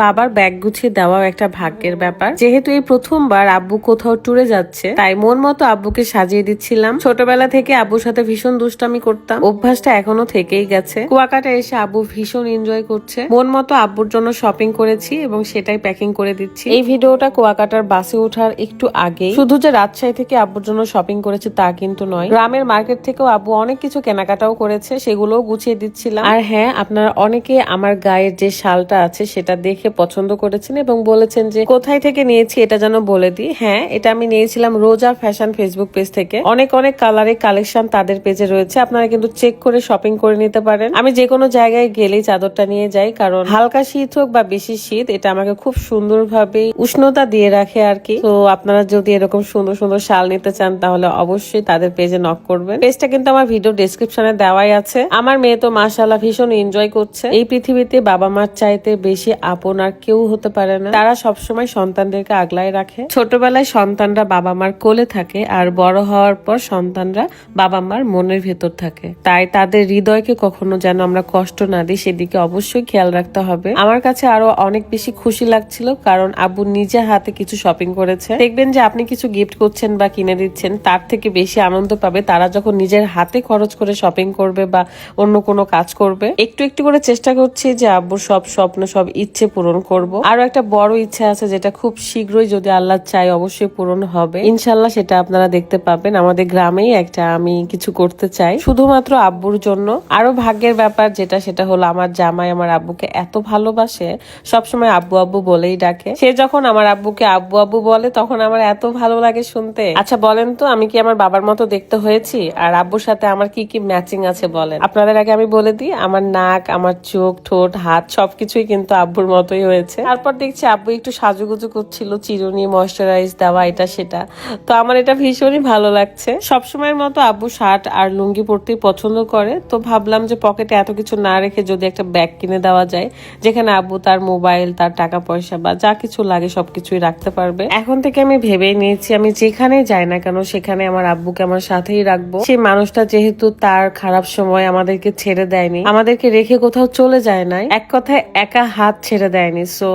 বাবার ব্যাগ গুছিয়ে দেওয়াও একটা ভাগ্যের ব্যাপার। যেহেতু এই প্রথমবার আব্বু কোথাও ট্যুরে যাচ্ছে, তাই মন মতো আব্বুকে সাজিয়ে দিচ্ছিলাম। ছোটবেলা থেকে আব্বুর সাথে ভীষণ দুষ্টামি করতাম। অভ্যাসটা এখনও থেকেই গেছে। কুয়াকাটা এসে আব্বু ভীষণ এনজয় করছে। মন মতো আব্বুর জন্য শপিং করেছি এবং সেটাই প্যাকিং করে দিচ্ছি। এই ভিডিওটা কুয়াকাটার বাসে ওঠার একটু আগে শুধু যে রাজশাহী থেকে আব্বুর জন্য শপিং করেছে তা কিন্তু নয়। গ্রামের মার্কেট থেকেও আব্বু অনেক কিছু কেনাকাটাও করেছে, সেগুলোও গুছিয়ে দিচ্ছিলাম। আর হ্যাঁ আপনারা অনেকে আমার গায়ের যে শালটা আছে, সেটা দেখে পছন্দ করেছেন এবং বলেছেন যে, কোথায় থেকে নিয়েছি এটা যেন বলে দিই? হ্যাঁ এটা আমি নিয়েছিলাম রোজা ফ্যাশন ফেসবুক পেজ থেকে। অনেক অনেক কালারের কালেকশন তাদের পেজে রয়েছে। আপনারা কিন্তু চেক করে শপিং করে নিতে পারেন। আমি যে কোনো জায়গায় গেলেই চাদরটা নিয়ে যাই, কারণ হালকা শীত হোক বা বেশি শীত, এটা আমাকে খুব সুন্দরভাবে উষ্ণতা দিয়ে রাখে আর কি। তো আপনারা যদি এরকম সুন্দর সুন্দর শাল নিতে চান, তাহলে অবশ্যই তাদের পেজে নক করবেন। পেজটা কিন্তু আমার ভিডিও ডেসক্রিপশনে দেওয়াই আছে। আমার মেয়ে তো মাশাল্লাহ ভীষণ এনজয় করছে। এই পৃথিবীতে বাবা মার চাইতে বেশি আপন আর কেউ হতে পারে না। তারা সবসময় সন্তানদেরকে আগলায় রাখে। ছোটবেলায় সন্তানরা বাবা মার কোলে থাকে আর বড় হওয়ার পর সন্তানরা বাবা মার মনের ভেতর থাকে। তাই তাদের হৃদয়কে কখনো যেন আমরা কষ্ট না দিই, সেদিকে অবশ্যই খেয়াল রাখতে হবে। আমার কাছে আরও অনেক বেশি খুশি লাগছিল কারণ আব্বু নিজে হাতে কিছু শপিং করেছে। দেখবেন যে আপনি কিছু গিফট করছেন বা কিনে দিচ্ছেন, তার থেকে বেশি আনন্দ পাবে তারা যখন নিজের হাতে খরচ করে শপিং করবে বা অন্য কোনো কাজ করবে। একটু একটু করে চেষ্টা করছি যে আব্বুর সব স্বপ্ন, সব ইচ্ছে পূরণ করব। আরও একটা বড় ইচ্ছা আছে যেটা খুব শীঘ্রই যদি আল্লাহ চাই অবশ্যই পূরণ হবে। ইনশাল্লাহ সেটা আপনারা দেখতে পাবেন। আমাদের গ্রামেই একটা আমি কিছু করতে চাই। শুধুমাত্র আব্বুর জন্য। আরও ভাগ্যের ব্যাপার যেটা, সেটা হলো আমার জামাই আমার আব্বুকে এত ভালোবাসে। সবসময় আব্বু আব্বু বলেই ডাকে। সে যখন আমার আব্বুকে আব্বু আব্বু বলে, তখন আমার এত ভালো লাগে শুনতে। আচ্ছা বলেন তো, আমি কি আমার বাবার মতো দেখতে হয়েছি? আর আব্বুর সাথে আমার কি কি ম্যাচিং আছে বলেন? আপনাদের আগে আমি বলে দিই, আমার নাক, আমার চোখ, ঠোঁট, হাত, সবকিছুই কিন্তু আব্বুর মতোই হয়েছে। তারপর দেখছি আব্বু একটু সাজুগুজু করছিল, চিরুনি ময়শ্চারাইজ দেওয়া, এটা, সেটা। তো আমার এটা ভীষণই ভালো লাগছে। সবসময়ের মতো আব্বু শার্ট আর লুঙ্গি পরতেই পছন্দ করে। তো ভাবলাম যে পকেটে এত কিছু না রেখে যদি একটা ব্যাগ কিনে দেওয়া যায়, যেখানে আব্বু তার মোবাইল, তার টাকা পয়সা বা যা কিছু লাগে সবকিছুই রাখতে পারবে। এখন থেকে আমি ভেবেই নিয়েছি, আমি যেখানে যাই না কেন সেখানে আমার আব্বুকে আমার সাথেই রাখব। সেই মানুষটা যেহেতু তার খারাপ সময় আমাদেরকে ছেড়ে দেয়নি, আমাদেরকে রেখে কোথাও চলে যায় নাই। এক কথায় একা হাত ছেড়ে দেয়নি। সো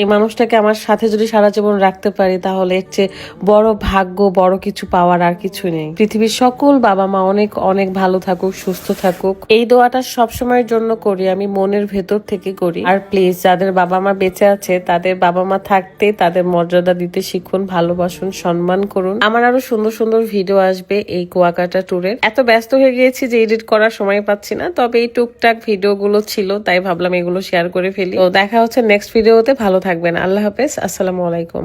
এই মানুষটাকে আমার সাথে যদি সারা জীবন রাখতে পারি, তাহলে এর চেয়ে বড় ভাগ্য, বড় কিছু পাওয়ার আর কিছু নেই। পৃথিবীর সকল বাবা মা অনেক অনেক ভালো থাকুক, সুস্থ থাকুক। এই দোয়াটা সব সময়ের জন্য করি, আমি মনের ভেতর থেকে করি। আর প্লিজ যাদের বাবা মা বেঁচে আছে, তাদের বাবা মা থাকতে, তাদের মর্যাদা দিতে শিখুন, ভালোবাসুন, সম্মান করুন। আমার আরও সুন্দর সুন্দর ভিডিও আসবে এই কুয়াকাটা ট্যুরের এত ব্যস্ত হয়ে গিয়েছি যে এডিট করার সময় পাচ্ছি না, তবে এই টুকটাক ভিডিওগুলো ছিল, তাই ভাবলাম এগুলো শেয়ার করে ফেলি। তো দেখা হচ্ছে নেক্সট ভিডিওতে ভালো থাকবেন। আল্লাহ হাফেজ। আসসালামু আলাইকুম।